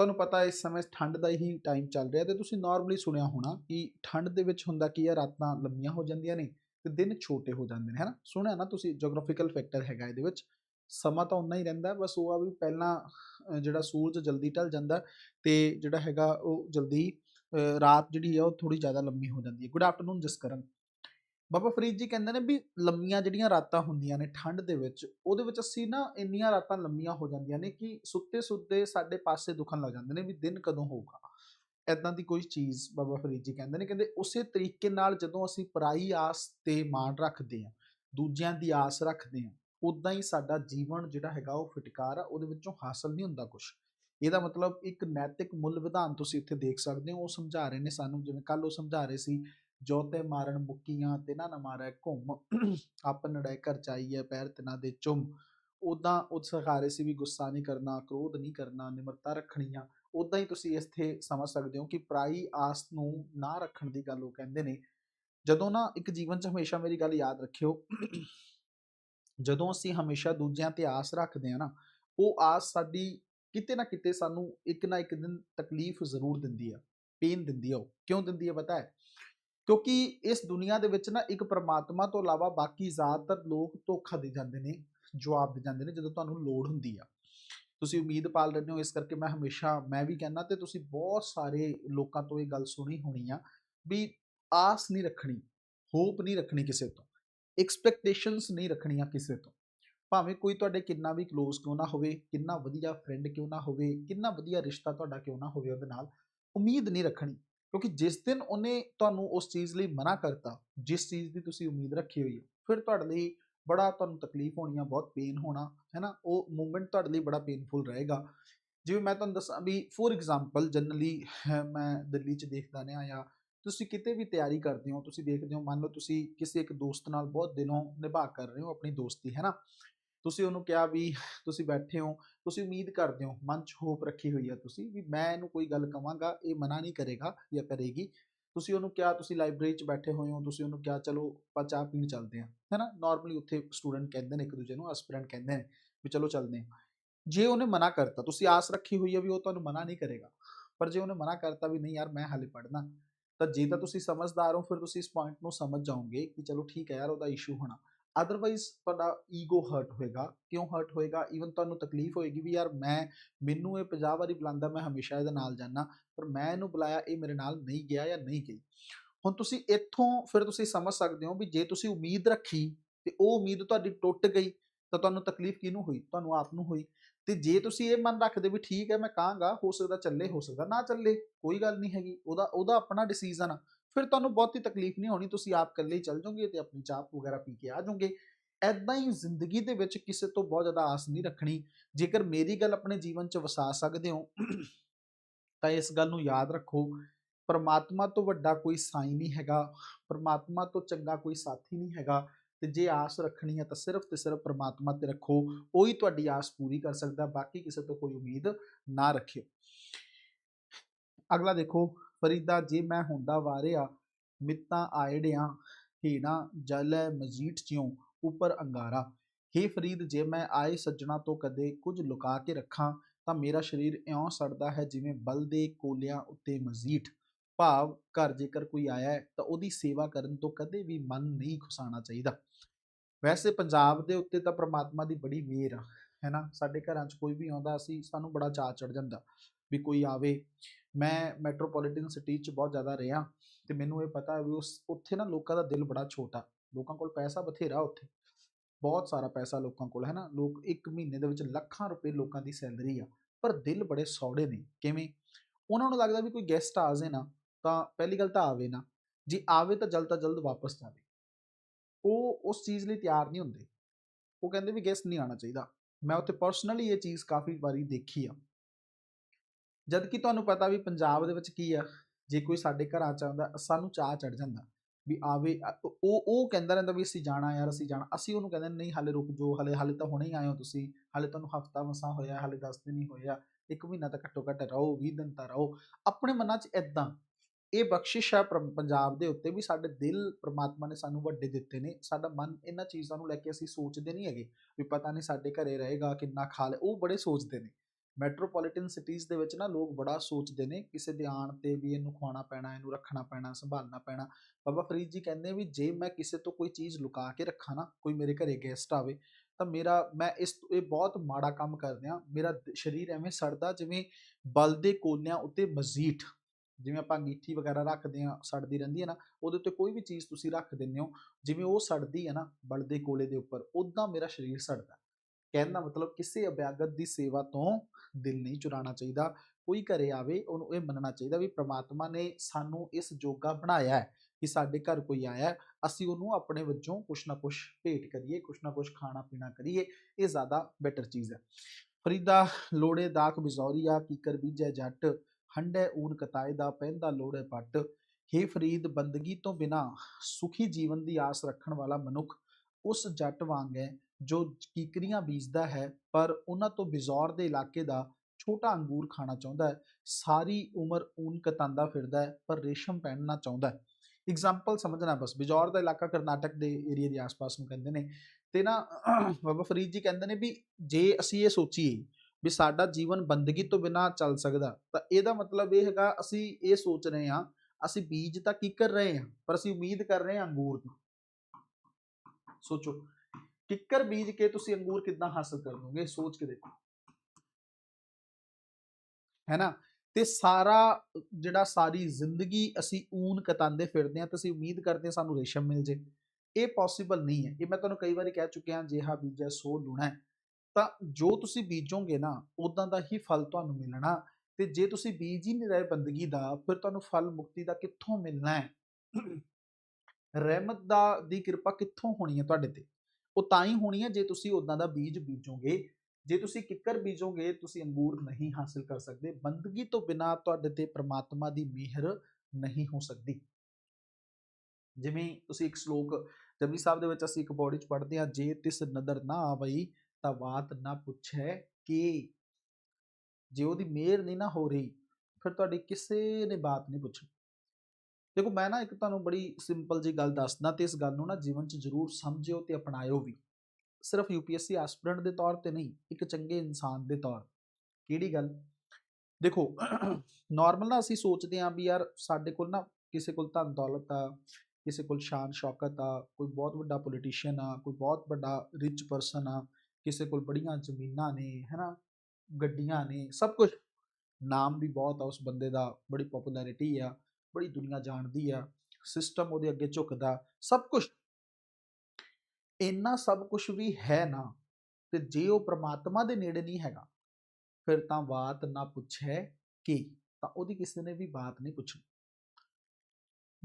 ਤੁਹਾਨੂੰ ਪਤਾ ਇਸ ਸਮੇਂ ਠੰਡ ਦਾ ਹੀ ਟਾਈਮ ਚੱਲ ਰਿਹਾ ਤੇ ਤੁਸੀਂ ਨਾਰਮਲੀ ਸੁਣਿਆ ਹੋਣਾ ਕਿ ਠੰਡ ਦੇ ਵਿੱਚ ਹੁੰਦਾ ਕੀ ਹੈ ਰਾਤਾਂ ਲੰਮੀਆਂ ਹੋ ਜਾਂਦੀਆਂ ਨੇ ਤੇ ਦਿਨ ਛੋਟੇ ਹੋ ਜਾਂਦੇ ਨੇ ਹੈਨਾ ਸੁਣਿਆ ਨਾ ਤੁਸੀਂ ਜੀਓਗ੍ਰਾਫੀਕਲ ਫੈਕਟਰ ਹੈਗਾ ਇਹਦੇ ਵਿੱਚ, ਸਮਾਂ ਤਾਂ ਉਨਾ ਹੀ ਰਹਿੰਦਾ, ਬਸ ਉਹ ਆ ਵੀ ਪਹਿਲਾਂ ਜਿਹੜਾ ਸੂਰਜ ਜਲਦੀ ਢਲ ਜਾਂਦਾ ਤੇ ਜਿਹੜਾ ਹੈਗਾ ਉਹ ਜਲਦੀ ਰਾਤ ਜਿਹੜੀ ਆ ਉਹ ਥੋੜੀ ਜ਼ਿਆਦਾ ਲੰਮੀ ਹੋ ਜਾਂਦੀ ਹੈ। Good afternoon Jaskaran. ਬਾਬਾ ਫਰੀਦ ਜੀ ਕਹਿੰਦੇ ਨੇ ਵੀ ਲੰਮੀਆਂ ਜਿਹੜੀਆਂ ਰਾਤਾਂ ਹੁੰਦੀਆਂ ਨੇ ਠੰਡ ਦੇ ਵਿੱਚ, ਉਹਦੇ ਵਿੱਚ ਅਸੀਂ ਨਾ ਇੰਨੀਆਂ ਰਾਤਾਂ ਲੰਮੀਆਂ ਹੋ ਜਾਂਦੀਆਂ ਨੇ ਕਿ ਸੁੱਤੇ ਸੁੱਤੇ ਸਾਡੇ ਪਾਸੇ ਦੁਖਣ ਲੱਗ ਜਾਂਦੇ ਨੇ ਵੀ ਦਿਨ ਕਦੋਂ ਹੋਊਗਾ। ਐਦਾਂ ਦੀ ਕੋਈ ਚੀਜ਼ ਬਾਬਾ ਫਰੀਦ ਜੀ ਕਹਿੰਦੇ ਨੇ, ਕਹਿੰਦੇ ਉਸੇ ਤਰੀਕੇ ਨਾਲ ਜਦੋਂ ਅਸੀਂ ਪਰਾਈ ਆਸ ਤੇ ਮਾਣ ਰੱਖਦੇ ਹਾਂ, ਦੂਜਿਆਂ ਦੀ ਆਸ ਰੱਖਦੇ ਹਾਂ ਉਦਾਂ ਹੀ ਸਾਡਾ ਜੀਵਨ ਜਿਹੜਾ ਹੈਗਾ ਉਹ ਫਟਕਾਰ ਆ, ਉਹਦੇ ਵਿੱਚੋਂ ਹਾਸਲ ਨਹੀਂ ਹੁੰਦਾ ਕੁਝ ਇਹਦਾ ਮਤਲਬ ਇੱਕ ਨੈਤਿਕ ਮੁੱਲ ਵਿਧਾਨ ਤੁਸੀਂ ਇੱਥੇ ਦੇਖ ਸਕਦੇ ਹੋ, ਉਹ ਸਮਝਾ ਰਹੇ ਨੇ ਸਾਨੂੰ, ਜਿਵੇਂ ਕੱਲ ਉਹ ਸਮਝਾ ਰਹੇ ਸੀ ਜੋ ਤੇ ਮਾਰਨ ਮੁੱਕੀਆਂ ਤੇ ਨਾ ਨਾ ਮਾਰੈ ਘੁੰਮ। ਆਪਨੜੇ ਘਰ ਚਾਈਏ ਪੈਰ ਤਿਨਾ ਦੇ ਚੁੰਮ। ਉਦਾਂ ਉਹ ਰਹੇ ਸੀ ਵੀ ਗੁੱਸਾ ਨਹੀਂ ਕਰਨਾ, ਕ੍ਰੋਧ ਨਹੀਂ ਕਰਨਾ, ਨਿਮਰਤਾ ਰੱਖਣੀ ਆ ਉਦਾਂ ਹੀ ਤੁਸੀਂ ਇੱਥੇ ਸਮਝ ਸਕਦੇ ਹੋ ਕਿ ਪ੍ਰਾਈ ਆਸ ਨੂੰ ਨਾ ਰੱਖਣ ਦੀ ਗੱਲ ਉਹ ਕਹਿੰਦੇ ਨੇ। ਜਦੋਂ ਨਾ ਇੱਕ ਜੀਵਨ 'ਚ ਹਮੇਸ਼ਾ ਮੇਰੀ ਗੱਲ ਯਾਦ ਰੱਖਿਓ, ਜਦੋਂ ਅਸੀਂ ਹਮੇਸ਼ਾ ਦੂਜਿਆਂ ਤੇ ਆਸ ਰੱਖਦੇ ਆ ਨਾ, ਉਹ ਆਸ ਸਾਡੀ ਕਿਤੇ ਨਾ ਕਿਤੇ ਸਾਨੂੰ ਇੱਕ ਨਾ ਇੱਕ ਦਿਨ ਤਕਲੀਫ ਜ਼ਰੂਰ ਦਿੰਦੀ ਆ ਪੇਨ ਦਿੰਦੀ ਆ ਉਹ। ਕਿਉਂ ਦਿੰਦੀ ਆ ਪਤਾ ਹੈ? ਕਿਉਂਕਿ ਇਸ ਦੁਨੀਆ ਦੇ ਵਿੱਚ ਨਾ ਇੱਕ ਪਰਮਾਤਮਾ ਤੋਂ ਇਲਾਵਾ ਬਾਕੀ ਜ਼ਿਆਦਾਤਰ ਲੋਕ ਧੋਖਾ ਦੇ ਜਾਂਦੇ ਨੇ, ਜਵਾਬ ਦੇ ਜਾਂਦੇ ਨੇ ਜਦੋਂ ਤੁਹਾਨੂੰ ਲੋੜ ਹੁੰਦੀ ਆ। ਤੁਸੀਂ ਉਮੀਦ ਪਾਲ ਲੈਂਦੇ ਹੋ, ਇਸ ਕਰਕੇ ਮੈਂ ਹਮੇਸ਼ਾ, ਮੈਂ ਵੀ ਕਹਿੰਦਾ ਤੇ ਤੁਸੀਂ ਬਹੁਤ ਸਾਰੇ ਲੋਕਾਂ ਤੋਂ ਇਹ ਗੱਲ ਸੁਣੀ ਹੋਣੀ ਆ ਵੀ ਆਸ ਨਹੀਂ ਰੱਖਣੀ, ਹੋਪ ਨਹੀਂ ਰੱਖਣੀ ਕਿਸੇ ਤੋਂ ਐਕਸਪੈਕਟੇਸ਼ਨਸ ਨਹੀਂ ਰੱਖਣੀਆਂ ਕਿਸੇ ਤੋਂ। ਭਾਵੇਂ ਕੋਈ ਤੁਹਾਡੇ ਕਿੰਨਾ ਵੀ ক্লোਜ਼ ਕਿਉਂ ਨਾ ਹੋਵੇ, ਕਿੰਨਾ ਵਧੀਆ ਫਰੈਂਡ ਕਿਉਂ ਨਾ ਹੋਵੇ, ਕਿੰਨਾ ਵਧੀਆ ਰਿਸ਼ਤਾ ਤੁਹਾਡਾ ਕਿਉਂ ਨਾ ਹੋਵੇ ਉਹਦੇ ਨਾਲ, ਉਮੀਦ ਨਹੀਂ ਰੱਖਣੀ। ਕਿਉਂਕਿ ਜਿਸ ਦਿਨ ਉਹਨੇ ਤੁਹਾਨੂੰ ਉਸ ਚੀਜ਼ ਲਈ ਮਨਾ ਕਰਤਾ, ਜਿਸ ਚੀਜ਼ ਦੀ ਤੁਸੀਂ ਉਮੀਦ ਰੱਖੀ ਹੋਈ ਹੈ, ਫਿਰ ਤੁਹਾਡੇ ਲਈ ਬੜਾ ਤੁਹਾਨੂੰ ਤਕਲੀਫ ਹੋਣੀ ਆ, ਬਹੁਤ ਪੇਨ ਹੋਣਾ ਹੈ ਨਾ ਉਹ ਮੂਮੈਂਟ ਤੁਹਾਡੇ ਲਈ ਬੜਾ ਪੇਨਫੁਲ ਰਹੇਗਾ। ਜਿਵੇਂ ਮੈਂ ਤੁਹਾਨੂੰ ਦੱਸਾਂ ਵੀ ਫੋਰ ਐਗਜ਼ਾਮਪਲ ਜਨਰਲੀ ਮੈਂ ਦਿੱਲੀ 'ਚ ਦੇਖਦਾ ਨੇ ਜਾਂ ਤੁਸੀਂ ਕਿਤੇ ਵੀ ਤਿਆਰੀ ਕਰਦੇ ਹੋ, ਤੁਸੀਂ ਦੇਖਦੇ ਹੋ, ਮੰਨ ਲਓ ਤੁਸੀਂ ਕਿਸੇ ਇੱਕ ਦੋਸਤ ਨਾਲ ਬਹੁਤ ਦਿਨੋਂ ਨਿਭਾ ਕਰ ਰਹੇ ਹੋ, ਆਪਣੀ ਦੋਸਤੀ ਹੈ ਨਾ ਤੁਸੀਂ ਉਹਨੂੰ ਕਿਹਾ ਵੀ ਤੁਸੀਂ ਬੈਠੇ ਹੋ ਤੁਸੀਂ ਉਮੀਦ ਕਰਦੇ ਹੋ, ਮਨ 'ਚ ਹੋਪ ਰੱਖੀ ਹੋਈ ਆ ਤੁਸੀਂ ਵੀ ਮੈਂ ਇਹਨੂੰ ਕੋਈ ਗੱਲ ਕਵਾਂਗਾ, ਇਹ ਮਨਾ ਨਹੀਂ ਕਰੇਗਾ ਜਾਂ ਕਰੇਗੀ। ਤੁਸੀਂ ਉਹਨੂੰ ਕਿਹਾ, ਤੁਸੀਂ ਲਾਇਬ੍ਰੇਰੀ 'ਚ ਬੈਠੇ ਹੋਏ ਹੋ, ਤੁਸੀਂ ਉਹਨੂੰ ਕਿਹਾ, ਚਲੋ, ਆਪਾਂ ਚਾਹ ਪੀਣ ਚੱਲਦੇ ਹਾਂ। ਹੈਨਾ? ਨਾਰਮਲੀ ਉੱਥੇ ਸਟੂਡੈਂਟ ਕਹਿੰਦੇ ਨੇ ਇੱਕ ਦੂਜੇ ਨੂੰ ਐਸਪੀਰੈਂਟ ਕਹਿੰਦੇ ਨੇ ਵੀ ਚਲੋ ਚੱਲਦੇ ਹਾਂ। ਜੇ ਉਹਨੇ ਮਨਾ ਕਰਤਾ, ਤੁਸੀਂ ਆਸ ਰੱਖੀ ਹੋਈ ਹੈ ਵੀ ਉਹ ਤੁਹਾਨੂੰ ਮਨਾ ਨਹੀਂ ਕਰੇਗਾ। ਪਰ ਜੇ ਉਹਨੇ ਮਨਾ ਕਰਤਾ ਵੀ ਨਹੀਂ ਯਾਰ, ਮੈਂ ਹਾਲੇ ਪੜ੍ਹਨਾ, ਤਾਂ ਜੇ ਤਾਂ ਤੁਸੀਂ ਸਮਝਦਾਰ ਹੋ, ਫਿਰ ਤੁਸੀਂ ਇਸ ਪੁਆਇੰਟ ਨੂੰ ਸਮਝ ਜਾਓਗੇ ਕਿ ਚਲੋ ਠੀਕ ਹੈ ਯਾਰ, ਉਹਦਾ ਇਸ਼ੂ ਹੋਣਾ। ਅਦਰਵਾਈਜ਼ ਤੁਹਾਡਾ ਈਗੋ ਹਰਟ ਹੋਏਗਾ। ਕਿਉਂ ਹਰਟ ਹੋਏਗਾ? ਈਵਨ ਤੁਹਾਨੂੰ ਤਕਲੀਫ ਹੋਏਗੀ ਵੀ ਯਾਰ ਮੈਂ, ਮੈਨੂੰ ਇਹ 50 ਵਾਰੀ ਬੁਲਾਉਂਦਾ, ਮੈਂ ਹਮੇਸ਼ਾ ਇਹਦੇ ਨਾਲ ਜਾਣਾ ਪਰ ਮੈਂ ਇਹਨੂੰ ਬੁਲਾਇਆ, ਇਹ ਮੇਰੇ ਨਾਲ ਨਹੀਂ ਗਿਆ ਜਾਂ ਨਹੀਂ ਗਈ। ਹੁਣ ਤੁਸੀਂ ਇੱਥੋਂ ਫਿਰ ਤੁਸੀਂ ਸਮਝ ਸਕਦੇ ਹੋ ਵੀ ਜੇ ਤੁਸੀਂ ਉਮੀਦ ਰੱਖੀ ਤੇ ਉਹ ਉਮੀਦ ਤੁਹਾਡੀ ਟੁੱਟ ਗਈ, ਤਾਂ ਤੁਹਾਨੂੰ ਤਕਲੀਫ ਕਿਹਨੂੰ ਹੋਈ? ਤੁਹਾਨੂੰ ਆਪ ਨੂੰ ਹੋਈ। ਤੇ ਜੇ ਤੁਸੀਂ ਇਹ ਮਨ ਰੱਖਦੇ ਵੀ ਠੀਕ ਹੈ, ਮੈਂ ਕਹਾਂਗਾ, ਹੋ ਸਕਦਾ ਚੱਲੇ, ਹੋ ਸਕਦਾ ਨਾ ਚੱਲੇ, ਕੋਈ ਗੱਲ ਨਹੀਂ ਹੈਗੀ। ਉਹਦਾ ਉਹਦਾ ਆਪਣਾ ਡਿਸੀਜਨ ਆ। ਫਿਰ ਤੁਹਾਨੂੰ ਬਹੁਤੀ ਤਕਲੀਫ ਨਹੀਂ ਹੋਣੀ, ਤੁਸੀਂ ਆਪ ਇਕੱਲੇ ਚੱਲ ਜਾਓਗੇ ਤੇ ਆਪਣੀ ਚਾਹ ਵਗੈਰਾ ਪੀ ਕੇ ਆ ਜਾਓਗੇ। ਐਦਾਂ ਹੀ ਜ਼ਿੰਦਗੀ ਦੇ ਵਿੱਚ ਕਿਸੇ ਤੋਂ ਬਹੁਤ ਜ਼ਿਆਦਾ ਆਸ ਨਹੀਂ ਰੱਖਣੀ। ਜੇਕਰ ਮੇਰੀ ਗੱਲ ਆਪਣੇ ਜੀਵਨ 'ਚ ਵਸਾ ਸਕਦੇ ਹੋ, ਤਾਂ ਇਸ ਗੱਲ ਨੂੰ ਯਾਦ ਰੱਖੋ, ਪਰਮਾਤਮਾ ਤੋਂ ਵੱਡਾ ਕੋਈ ਸਾਈਂ ਨਹੀਂ ਹੈਗਾ, ਪਰਮਾਤਮਾ ਤੋਂ ਚੰਗਾ ਕੋਈ ਸਾਥੀ ਨਹੀਂ ਹੈਗਾ, ਤੇ ਜੇ ਆਸ ਰੱਖਣੀ ਹੈ ਤਾਂ ਸਿਰਫ ਤੇ ਸਿਰਫ ਪਰਮਾਤਮਾ ਤੇ ਰੱਖੋ, ਉਹੀ ਤੁਹਾਡੀ ਆਸ ਪੂਰੀ ਕਰ ਸਕਦਾ, ਬਾਕੀ ਕਿਸੇ ਤੋਂ ਕੋਈ ਉਮੀਦ ਨਾ ਰੱਖਿਓ। ਅਗਲਾ ਦੇਖੋ ਫਰੀਦਾ, ਜੇ ਮੈਂ ਹੁੰਦਾ ਵਾਰਿਆ, ਮਿੱਤਾਂ ਆਇੜਿਆਂ, ਹੀਣਾ ਜਲੈ ਮਜੀਠ ਜਿਉ ਉੱਪਰ ਅੰਗਾਰਾ। ਹੇ ਫਰੀਦ, ਜੇ ਮੈਂ ਆਏ ਸੱਜਣਾ ਤੋਂ ਕਦੇ ਕੁਝ ਲੁਕਾ ਕੇ ਰੱਖਾਂ, ਤਾਂ ਮੇਰਾ ਸਰੀਰ ਇਉਂ ਸੜਦਾ ਹੈ ਜਿਵੇਂ ਬਲ ਦੇ ਕੋਲਿਆਂ ਉੱਤੇ ਮਜੀਠ। ਭਾਵ, ਘਰ ਜੇਕਰ ਕੋਈ ਆਇਆ ਹੈ, ਤਾਂ ਉਹਦੀ ਸੇਵਾ ਕਰਨ ਤੋਂ ਕਦੇ ਵੀ ਮਨ ਨਹੀਂ ਖੁਸਾਣਾ ਚਾਹੀਦਾ। ਵੈਸੇ ਪੰਜਾਬ ਦੇ ਉੱਤੇ ਤਾਂ ਪ੍ਰਮਾਤਮਾ ਦੀ ਬੜੀ ਮਿਹਰ ਆ ਹੈਨਾ ਸਾਡੇ ਘਰਾਂ 'ਚ ਕੋਈ ਵੀ ਆਉਂਦਾ, ਅਸੀਂ, ਸਾਨੂੰ ਬੜਾ ਚਾਅ ਚੜ ਜਾਂਦਾ ਵੀ ਕੋਈ ਆਵੇ। ਮੈਂ ਮੈਟਰੋਪੋਲੀਟਨ ਸਿਟੀ 'ਚ ਬਹੁਤ ਜ਼ਿਆਦਾ ਰਿਹਾ ਤੇ ਮੈਨੂੰ ਇਹ ਪਤਾ ਹੈ ਵੀ ਉਸ ਉੱਥੇ ਨਾ ਲੋਕਾਂ ਦਾ ਦਿਲ ਬੜਾ ਛੋਟਾ। ਲੋਕਾਂ ਕੋਲ ਪੈਸਾ ਬਥੇਰਾ ਉੱਥੇ। ਬਹੁਤ ਸਾਰਾ ਪੈਸਾ ਲੋਕਾਂ ਕੋਲ ਹੈ ਨਾ? ਲੋਕ ਇੱਕ ਮਹੀਨੇ ਦੇ ਵਿੱਚ ਲੱਖਾਂ ਰੁਪਏ ਲੋਕਾਂ ਦੀ ਸੈਲਰੀ ਆ ਪਰ ਦਿਲ ਬੜੇ ਸੌੜੇ ਨੇ। ਕਿਵੇਂ? ਉਹਨਾਂ ਨੂੰ ਲੱਗਦਾ ਵੀ ਕੋਈ ਗੈਸਟ ਆ ਜਾਏ ਨਾ ਤਾਂ ਪਹਿਲੀ ਗੱਲ ਤਾਂ ਆਵੇ ਨਾ। ਜੇ ਆਵੇ ਤਾਂ ਜਲਦ ਤੋਂ ਜਲਦ ਵਾਪਸ ਜਾਵੇ। ਉਹ ਉਸ ਚੀਜ਼ ਲਈ ਤਿਆਰ ਨਹੀਂ ਹੁੰਦੇ। ਉਹ ਕਹਿੰਦੇ ਵੀ ਗੈਸਟ ਨਹੀਂ ਆਣਾ ਚਾਹੀਦਾ। ਮੈਂ ਉੱਥੇ ਪਰਸਨਲੀ ਇਹ ਚੀਜ਼ ਕਾਫੀ ਵਾਰੀ ਦੇਖੀ ਆ। ਜਦ ਕਿ ਤੁਹਾਨੂੰ ਪਤਾ ਵੀ ਪੰਜਾਬ ਦੇ ਵਿੱਚ ਕੀ ਆ, ਜੇ ਕੋਈ ਸਾਡੇ ਘਰਾਂ ਚ ਆਉਂਦਾ, ਸਾਨੂੰ ਚਾਹ ਚੜ ਜਾਂਦਾ ਵੀ ਆਵੇ, ਅ- ਉਹ ਉਹ ਕਹਿੰਦਾ ਰਹਿੰਦਾ ਵੀ ਅਸੀਂ ਜਾਣਾ ਯਾਰ, ਅਸੀਂ ਜਾਣਾ। ਅਸੀਂ ਉਹਨੂੰ ਕਹਿੰਦੇ ਨਹੀਂ ਹਾਲੇ ਰੁਕ ਜਾਓ, ਹਾਲੇ ਹਾਲੇ ਤਾਂ ਹੁਣੇ ਹੀ ਆਏ ਹੋ ਤੁਸੀਂ, ਹਾਲੇ ਤੁਹਾਨੂੰ ਹਫਤਾ ਮਸਾ ਹੋਇਆ, ਹਾਲੇ 10 ਦਿਨ ਹੀ ਹੋਇਆ ਇੱਕ ਮਹੀਨਾ ਤਾਂ ਘੱਟੋ ਘੱਟ ਰਹੋ 20 ਦਿਨ ਤਾਂ ਰਹੋ। ਆਪਣੇ ਮਨਾਂ 'ਚ ਇਦਾਂ ਇਹ ਬਖਸ਼ਿਸ਼ ਹੈ ਪ੍ਰ- ਪੰਜਾਬ ਦੇ ਉੱਤੇ ਵੀ ਸਾਡੇ ਦਿਲ ਪ੍ਰਮਾਤਮਾ ਨੇ ਸਾਨੂੰ ਵੱਡੇ ਦਿੱਤੇ ਨੇ। ਸਾਡਾ ਮਨ ਇਹਨਾਂ ਚੀਜ਼ਾਂ ਨੂੰ ਲੈ ਕੇ ਅਸੀਂ ਸੋਚਦੇ ਨਹੀਂ ਹੈਗੇ ਵੀ ਪਤਾ ਨਹੀਂ ਸਾਡੇ ਘਰੇ ਰਹੇਗਾ ਕਿੰਨਾ ਖਾ ਲੇ ਉਹ ਬੜੇ ਸੋਚਦੇ ਨੇ। ਮੈਟਰੋਪੋਲੀਟਨ ਸਿਟੀਜ਼ ਦੇ ਵਿੱਚ ਨਾ ਲੋਕ ਬੜਾ ਸੋਚਦੇ ਨੇ ਕਿਸੇ ਦੇ ਆਣ ਤੇ ਵੀ ਇਹਨੂੰ ਖਵਾਉਣਾ ਪੈਣਾ, ਇਹਨੂੰ ਰੱਖਣਾ ਪੈਣਾ, ਸੰਭਾਲਣਾ ਪੈਣਾ। ਬਾਬਾ ਫਰੀਦ ਜੀ ਕਹਿੰਦੇ ਵੀ ਜੇ ਮੈਂ ਕਿਸੇ ਤੋਂ ਕੋਈ ਚੀਜ਼ ਲੁਕਾ ਕੇ ਰੱਖਾਂ ਨਾ, ਕੋਈ ਮੇਰੇ ਘਰੇ ਗੈਸਟ ਆਵੇ, ਤਾਂ ਮੇਰਾ, ਮੈਂ ਇਸ ਇਹ ਬਹੁਤ ਮਾੜਾ ਕੰਮ ਕਰਦੇ ਆ ਮੇਰਾ ਦ- ਸਰੀਰ ਐਵੇਂ ਸੜਦਾ ਜਿਵੇਂ ਬਲ ਦੇ ਕੋਲਿਆਂ ਉੱਤੇ ਮਜ਼ੀਠ। ਜਿਵੇਂ ਆਪਾਂ ਅੰਗੀਠੀ ਵਗੈਰਾ ਰੱਖਦੇ ਆ ਸੜਦੀ ਰਹਿੰਦੀ ਹੈ ਨਾ, ਉਹਦੇ ਉੱਤੇ ਕੋਈ ਵੀ ਚੀਜ਼ ਤੁਸੀਂ ਰੱਖ ਦਿੰਦੇ ਹੋ, ਜਿਵੇਂ ਉਹ ਸੜਦੀ ਹੈ ਨਾ ਬਲ ਦੇ ਕੋਲੇ ਦੇ ਉੱਪਰ ਉਦਾਂ ਮੇਰਾ ਸਰੀਰ ਸੜਦਾ। ਕਹਿਣ ਦਾ ਮਤਲਬ ਕਿਸੇ ਅਭਿਆਗਤ ਦੀ ਸੇਵਾ ਤੋਂ ਦਿਲ ਨਹੀਂ ਚੁਰਾਉਣਾ ਚਾਹੀਦਾ। ਕੋਈ ਘਰੇ ਆਵੇ, ਉਹਨੂੰ ਇਹ ਮੰਨਣਾ ਚਾਹੀਦਾ ਵੀ ਪ੍ਰਮਾਤਮਾ ਨੇ ਸਾਨੂੰ ਇਸ ਜੋਗਾ ਬਣਾਇਆ ਹੈ ਕਿ ਸਾਡੇ ਘਰ ਕੋਈ ਆਇਆ ਅਸੀਂ ਉਹਨੂੰ ਆਪਣੇ ਵੱਜੋਂ ਕੁਛ ਨਾ ਕੁਛ ਭੇਟ ਕਰੀਏ, ਕੁਛ ਨਾ ਕੁਛ ਖਾਣਾ ਪੀਣਾ ਕਰੀਏ, ਇਹ ਜ਼ਿਆਦਾ ਬੈਟਰ ਚੀਜ਼ ਹੈ। ਫਰੀਦਾ ਲੋੜੇ ਦਾਖ ਬਿਜ਼ੌਰੀਆ ਕੀਕਰ ਬੀਜੈ ਜੱਟ ਹੰਡੈ ਊਨ ਕਤਾਏ ਦਾ ਪਹਿੰਦਾ ਲੋੜੇ ਪੱਟ। ਹੇ ਫਰੀਦ, ਬੰਦਗੀ ਤੋਂ ਬਿਨਾ ਸੁਖੀ ਜੀਵਨ ਦੀ ਆਸ ਰੱਖਣ ਵਾਲਾ ਮਨੁੱਖ ਉਸ ਜੱਟ ਵਾਂਗ ਹੈ, ਜੋ ਕੀਕਰੀਆਂ ਬੀਜਦਾ ਹੈ, ਪਰ ਉਹਨਾਂ ਤੋਂ ਬਿਜ਼ੌਰ ਦੇ ਇਲਾਕੇ ਦਾ ਛੋਟਾ ਅੰਗੂਰ ਖਾਣਾ ਚਾਹੁੰਦਾ ਹੈ। ਸਾਰੀ ਉਮਰ ਊਨ ਕਤਾਂਦਾ ਫਿਰਦਾ ਹੈ, ਪਰ ਰੇਸ਼ਮ ਪਹਿਨਣਾ ਚਾਹੁੰਦਾ ਹੈ। ਐਗਜ਼ਾਮਪਲ ਸਮਝਣਾ ਬਸ, ਬਿਜੌਰ ਦਾ ਇਲਾਕਾ ਕਰਨਾਟਕ ਦੇ ਏਰੀਆ ਦੇ ਆਸ-ਪਾਸ ਨੂੰ ਕਹਿੰਦੇ ਨੇ। ਤੇ ਨਾ ਬਾਬਾ ਫਰੀਦ ਜੀ ਕਹਿੰਦੇ ਨੇ ਵੀ ਜੇ ਅਸੀਂ ਇਹ ਸੋਚੀਏ ਵੀ ਸਾਡਾ ਜੀਵਨ ਬੰਦਗੀ ਤੋਂ ਬਿਨਾ ਚੱਲ ਸਕਦਾ, ਤਾਂ ਇਹਦਾ ਮਤਲਬ ਇਹ ਹੈਗਾ, ਅਸੀਂ ਇਹ ਸੋਚ ਰਹੇ ਹਾਂ, ਅਸੀਂ ਬੀਜ ਤਾਂ ਕੀ ਕਰ ਰਹੇ ਹਾਂ, ਪਰ ਅਸੀਂ ਉਮੀਦ ਕਰ ਰਹੇ ਹਾਂ ਅੰਗੂਰ ਦੀ ਸੋਚੋ ਕਿੱਕਰ ਬੀਜ ਕੇ ਤੁਸੀਂ ਅੰਗੂਰ ਕਿੱਦਾਂ ਹਾਸਲ ਕਰ ਲਓਗੇ, ਸੋਚ ਕੇ ਦੇਖੋ। ਹੈ ਨਾ ਤੇ ਸਾਰਾ, ਜਿਹੜਾ ਸਾਰੀ ਜ਼ਿੰਦਗੀ ਅਸੀਂ ਊਨ ਕਤਾਂਦੇ ਫਿਰਦੇ ਹਾਂ, ਤੇ ਉਮੀਦ ਕਰਦੇ ਹਾਂ ਸਾਨੂੰ ਰੇਸ਼ਮ ਮਿਲ ਜੇ। ਇਹ ਪੋਸੀਬਲ ਨਹੀਂ ਹੈ। ਇਹ ਮੈਂ ਤੁਹਾਨੂੰ ਕਈ ਵਾਰੀ ਕਹਿ ਚੁੱਕਿਆ ਜਿਹਾ ਬੀਜੈ ਸੋ ਲੂਣਾ ਹੈ। ਤਾਂ ਜੋ ਤੁਸੀਂ ਬੀਜੋਗੇ ਨਾ ਉਦਾਂ ਦਾ ਹੀ ਫਲ ਤੁਹਾਨੂੰ ਮਿਲਣਾ। ਤੇ ਜੇ ਤੁਸੀਂ ਬੀਜ ਹੀ ਨਹੀਂ ਰਹੇ ਬੰਦਗੀ ਦਾ, ਫਿਰ ਤੁਹਾਨੂੰ ਫਲ ਮੁਕਤੀ ਦਾ ਕਿੱਥੋਂ ਮਿਲਣਾ ਹੈ? ਰਹਿਮਤ ਦਾ, ਦੀ ਕਿਰਪਾ ਕਿੱਥੋਂ ਹੋਣੀ ਹੈ ਤੁਹਾਡੇ ਤੇ? ਉਹ ਤਾਂ ਹੀ ਹੋਣੀ ਹੈ ਜੇ ਤੁਸੀਂ ਉਦਾਂ ਦਾ ਬੀਜ ਬੀਜੋਗੇ। ਜੇ ਤੁਸੀਂ ਕਿੱਕਰ ਬੀਜੋਗੇ, ਤੁਸੀਂ ਅੰਗੂਰ ਨਹੀਂ ਹਾਸਿਲ ਕਰ ਸਕਦੇ। ਬੰਦਗੀ ਤੋਂ ਬਿਨਾ ਤੁਹਾਡੇ ਤੇ ਪ੍ਰਮਾਤਮਾ ਦੀ ਮਿਹਰ ਨਹੀਂ ਹੋ ਸਕਦੀ। ਜਿਵੇਂ ਤੁਸੀਂ ਇੱਕ ਸ਼ਲੋਕ ਜਪਜੀ ਸਾਹਿਬ ਦੇ ਵਿੱਚ ਅਸੀਂ ਇੱਕ ਬੋਡੀ ਚ ਪੜ੍ਹਦੇ ਹਾਂ, ਜੇ ਤਿਸ ਨਦਰ ਨਾ ਆਵਈ, ਤਾਂ ਬਾਤ ਨਾ ਪੁੱਛੈ ਕਿ ਜੇ ਉਹਦੀ ਮਿਹਰ ਨਹੀਂ ਨਾ ਹੋ ਰਹੀ, ਫਿਰ ਤੁਹਾਡੀ ਕਿਸੇ ਨੇ ਬਾਤ ਨਹੀਂ ਪੁੱਛਣੀ। ਦੇਖੋ, ਮੈਂ ਨਾ ਇੱਕ ਤੁਹਾਨੂੰ ਬੜੀ ਸਿੰਪਲ ਜੀ ਗੱਲ ਦੱਸਦਾ ਤੇ ਇਸ ਗੱਲ ਨੂੰ ਨਾ ਜੀਵਨ 'ਚ ਜ਼ਰੂਰ ਸਮਝਿਓ ਤੇ ਅਪਣਾਇਓ ਵੀ। ਸਿਰਫ ਯੂਪੀਐਸਸੀ ਐਸਪੀਰੈਂਟ ਦੇ ਤੌਰ ਤੇ ਨਹੀਂ, ਇੱਕ ਚੰਗੇ ਇਨਸਾਨ ਦੇ ਤੌਰ। ਕਿਹੜੀ ਗੱਲ? ਦੇਖੋ ਨਾਰਮਲ ਨਾ ਅਸੀਂ ਸੋਚਦੇ ਆਂ ਵੀ ਯਾਰ ਸਾਡੇ ਕੋਲ ਨਾ ਕਿਸੇ ਕੋਲ ਧਨ ਦੌਲਤ ਆ, ਕਿਸੇ ਕੋਲ ਸ਼ਾਨ ਸ਼ੌਕਤ ਆ, ਕੋਈ ਬਹੁਤ ਵੱਡਾ ਪੋਲੀਟੀਸ਼ੀਅਨ ਆ, ਕੋਈ ਬਹੁਤ ਵੱਡਾ ਰਿਚ ਪਰਸਨ ਆ, ਕਿਸੇ ਕੋਲ ਬੜੀਆਂ ਜ਼ਮੀਨਾਂ ਨੇ, ਹੈਨਾ, ਗੱਡੀਆਂ ਨੇ, ਸਭ ਕੁਝ ਨਾਮ ਵੀ ਬਹੁਤ ਆ ਉਸ ਬੰਦੇ ਦਾ, ਬੜੀ ਪਪੂਲੈਰਿਟੀ ਆ। ਬੜੀ ਦੁਨੀਆ ਜਾਣਦੀ ਆ ਸਿਸਟਮ ਉਹਦੇ ਅੱਗੇ ਝੁਕਦਾ, ਸਭ ਕੁਝ ਇੰਨਾ ਸਭ ਕੁਝ ਵੀ ਹੈ ਨਾ, ਤੇ ਜੇ ਉਹ ਪ੍ਰਮਾਤਮਾ ਦੇ ਨੇੜੇ ਨਹੀਂ ਹੈਗਾ, ਫਿਰ ਤਾਂ ਬਾਤ ਨਾ ਪੁੱਛੇ ਕੀ, ਤਾਂ ਉਹਦੀ ਕਿਸੇ ਨੇ ਵੀ ਬਾਤ ਨਹੀਂ ਪੁੱਛਣੀ।